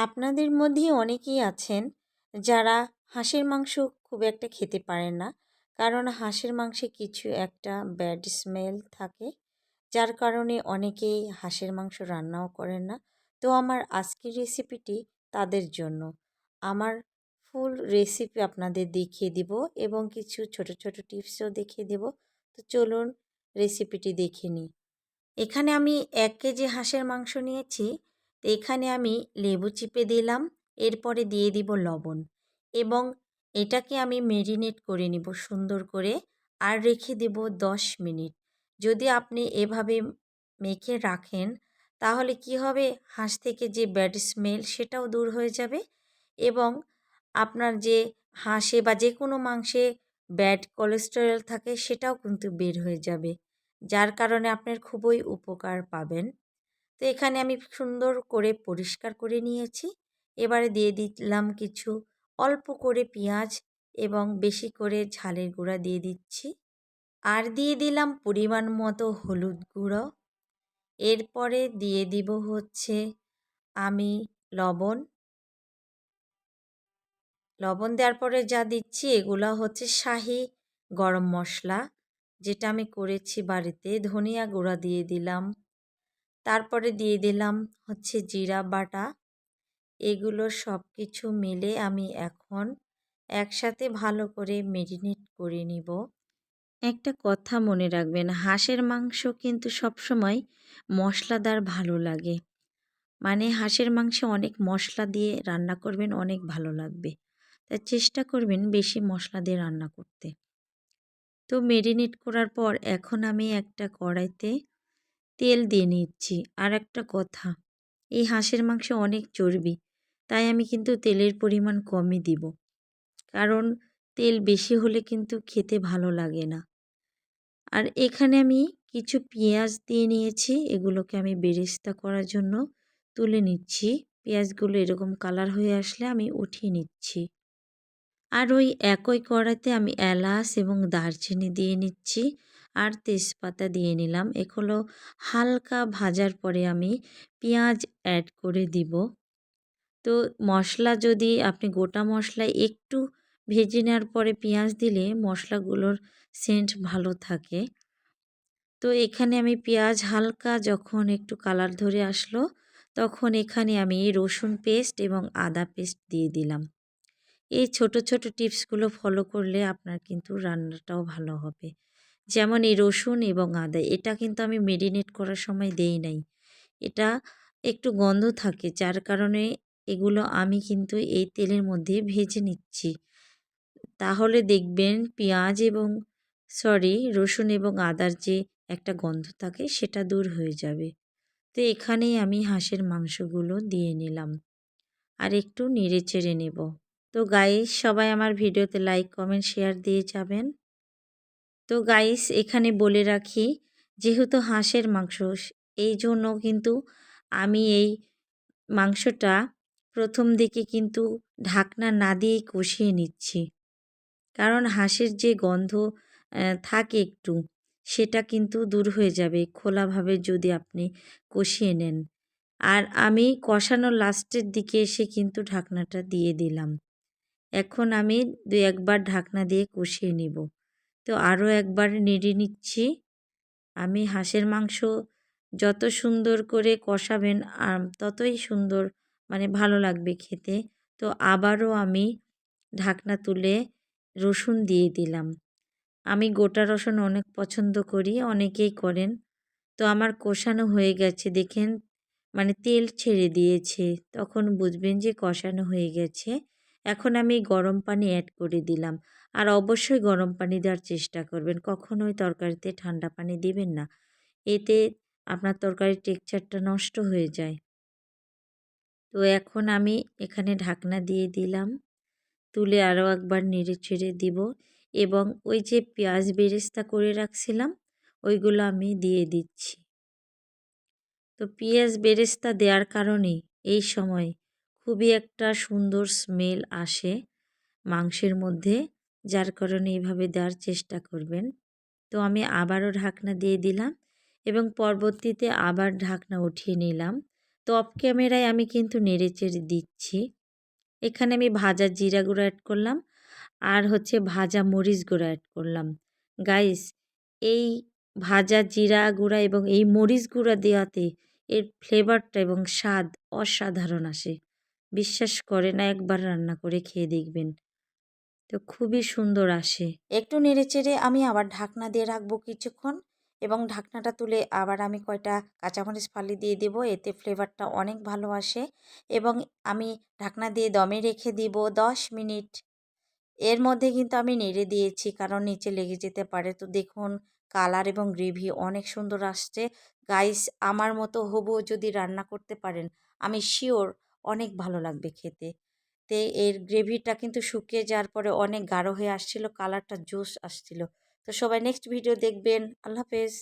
আপনাদের মধ্যে অনেকেই আছেন যারা হাঁসের মাংস খুব একটা খেতে পারেন না। কারণ হাঁসের মাংসে কিছু একটা ব্যাড স্মেল থাকে। যার কারণে অনেকেই হাঁসের মাংস রান্নাও করেন না। তো আমার আজকের রেসিপিটি তাদের জন্য। আমার ফুল রেসিপি আপনাদের দেখিয়ে দিব এবং কিছু ছোট ছোট টিপসও দেখিয়ে দেব। তো চলুন রেসিপিটি দেখে নিই। এখানে আমি এক কেজি হাঁসের মাংস নিয়েছি। তো এখানে আমি লেবু চিপে দিলাম, এরপরে দিয়ে দিব লবণ এবং এটাকে আমি মেরিনেট করে নিব সুন্দর করে আর রেখে দেব দশ মিনিট। যদি আপনি এভাবে মেখে রাখেন তাহলে কি হবে? হাঁস থেকে যে ব্যাড স্মেল সেটাও দূর হয়ে যাবে এবং আপনার যে হাঁসে বা যে কোনো মাংসে ব্যাড কোলেস্টেরল থাকে সেটাও কিন্তু বের হয়ে যাবে, যার কারণে আপনার খুবই উপকার পাবেন। তো এখানে আমি সুন্দর করে পরিষ্কার করে নিয়েছি। এবারে দিয়ে দিলাম কিছু অল্প করে পেঁয়াজ এবং বেশি করে ঝালের গুঁড়া দিয়ে দিচ্ছি। আর দিয়ে দিলাম পরিমাণ মতো হলুদ গুঁড়ো। এরপরে দিয়ে দিব হচ্ছে আমি লবণ। লবণ দেওয়ার পরে যা দিচ্ছি এগুলো হচ্ছে শাহি গরম মশলা, যেটা আমি করেছি বাড়িতে। ধনিয়া গুঁড়া দিয়ে দিলাম। তারপরে দিয়ে দিলাম হচ্ছে জিরা বাটা। এগুলো সব কিছু মিলে আমি এখন একসাথে ভালো করে মেরিনেট করে নিব। একটা কথা মনে রাখবেন, হাঁসের মাংস কিন্তু সবসময় মশলাদার ভালো লাগে। মানে হাঁসের মাংসে অনেক মশলা দিয়ে রান্না করবেন, অনেক ভালো লাগবে। তাই চেষ্টা করবেন বেশি মশলা দিয়ে রান্না করতে। তো মেরিনেট করার পর এখন আমি একটা কড়াইতে তেল দিয়ে নিচ্ছি। আর একটা কথা, এই হাঁসের মাংসে অনেক চর্বি, তাই আমি কিন্তু তেলের পরিমাণ কমই দিব। কারণ তেল বেশি হলে কিন্তু খেতে ভালো লাগে না। আর এখানে আমি কিছু পেঁয়াজ দিয়ে নিয়েছি, এগুলোকে আমি বেরেস্তা করার জন্য তুলে নিচ্ছি। পেঁয়াজগুলো এরকম কালার হয়ে আসলে আমি উঠিয়ে নিচ্ছি। আর ওই একই কড়াতে আমি এলাচ এবং দারচিনি দিয়ে নিচ্ছি। আর তেজপাতা দিয়ে নিলাম। এগুলো হালকা ভাজার পরে আমি পেঁয়াজ অ্যাড করে দিব। তো মশলা যদি আপনি গোটা মশলা একটু ভেজে নেওয়ার পরে পেঁয়াজ দিলে মশলাগুলোর সেন্ট ভালো থাকে। তো এখানে আমি পেঁয়াজ হালকা যখন একটু কালার ধরে আসলো, তখন এখানে আমি রসুন পেস্ট এবং আদা পেস্ট দিয়ে দিলাম। এই ছোট ছোট টিপসগুলো ফলো করলে আপনার কিন্তু রান্নাটাও ভালো হবে। যেমন এই রসুন এবং আদা, এটা কিন্তু আমি মেরিনেট করার সময় দেই নাই। এটা একটু গন্ধ থাকে, যার কারণে এগুলো আমি কিন্তু এই তেলের মধ্যে ভেজে নিচ্ছি। তাহলে দেখবেন পেঁয়াজ এবং সরি রসুন এবং আদার যে একটা গন্ধ থাকে, সেটা দূর হয়ে যাবে। তো এখানেই আমি হাঁসের মাংসগুলো দিয়ে নিলাম। আর একটু নেড়ে চেড়ে নেব। তো গায়ে সবাই আমার ভিডিওতে লাইক কমেন্ট শেয়ার দিয়ে যাবেন। তো গাইস এখানে বলে রাখি, যেহেতু হাঁসের মাংস এই জন্য কিন্তু আমি এই মাংসটা প্রথম দিকে কিন্তু ঢাকনা না দিয়েই কষিয়ে নিচ্ছি। কারণ হাঁসের যে গন্ধ থাকে একটু, সেটা কিন্তু দূর হয়ে যাবে খোলাভাবে যদি আপনি কষিয়ে নেন। আর আমি কষানোর লাস্টের দিকে এসে কিন্তু ঢাকনাটা দিয়ে দিলাম। এখন আমি দু একবার ঢাকনা দিয়ে কষিয়ে নিব। তো আরও একবার নেড়ে নিচ্ছি। আমি হাঁসের মাংস যত সুন্দর করে কষাবেন ততই সুন্দর মানে ভালো লাগবে খেতে। তো আবারও আমি ঢাকনা তুলে রসুন দিয়ে দিলাম। আমি গোটা রসুন অনেক পছন্দ করি, অনেকেই করেন। তো আমার কষানো হয়ে গেছে, দেখেন মানে তেল ছেড়ে দিয়েছে। তখন বুঝবেন যে কষানো হয়ে গেছে। এখন আমি গরম পানি অ্যাড করে দিলাম। আর অবশ্যই গরম পানি দেওয়ার চেষ্টা করবেন। কখনোই তরকারিতে ঠান্ডা পানি দিবেন না। এতে আপনার তরকারির টেক্সচারটা নষ্ট হয়ে যায়। তো এখন আমি এখানে ঢাকনা দিয়ে দিলাম। তুলে আরও একবার নেড়ে ছেড়ে দিব। এবং ওই যে পেঁয়াজ বেরেস্তা করে রাখছিলাম, ওইগুলো আমি দিয়ে দিচ্ছি। তো পেঁয়াজ বেরেস্তা দেওয়ার কারণে এই সময় খুবই একটা সুন্দর স্মেল আসে মাংসের মধ্যে, যার কারণে এইভাবে দেওয়ার চেষ্টা করবেন। তো আমি আবারও ঢাকনা দিয়ে দিলাম এবং পরবর্তীতে আবার ঢাকনা উঠিয়ে নিলাম। তো অফ ক্যামেরায় আমি কিন্তু নেড়ে চেড়ে দিচ্ছি। এখানে আমি ভাজা জিরা গুঁড়ো অ্যাড করলাম আর হচ্ছে ভাজা মরিচ গুঁড়ো অ্যাড করলাম। গাইস এই ভাজা জিরা গুঁড়া এবং এই মরিচ গুঁড়া দেওয়াতে এর ফ্লেভারটা এবং স্বাদ অসাধারণ আসে। বিশ্বাস করে না, একবার রান্না করে খেয়ে দেখবেন। তো খুবই সুন্দর আসে। একটু নেড়ে চেড়ে আমি আবার ঢাকনা দিয়ে রাখব কিছুক্ষণ এবং ঢাকনাটা তুলে আবার আমি কয়টা কাঁচামরিচ ফালি দিয়ে দেব, এতে ফ্লেভারটা অনেক ভালো আসে এবং আমি ঢাকনা দিয়ে দমে রেখে দিব দশ মিনিট। এর মধ্যে কিন্তু আমি নেড়ে দিয়েছি কারণ নিচে লেগে যেতে পারে। তো দেখুন, কালার এবং গ্রেভি অনেক সুন্দর আসছে। গাইস, আমার মতো হবু যদি রান্না করতে পারেন, আমি শিওর অনেক ভালো লাগবে খেতে। তে এর গ্রেভিটা কিন্তু শুকিয়ে যাওয়ার পরে অনেক গাঢ় হয়ে আসছিল কালারটা জোশ আসছিল। তো সবাই নেক্সট ভিডিও দেখবেন। আল্লাহ হাফেজ।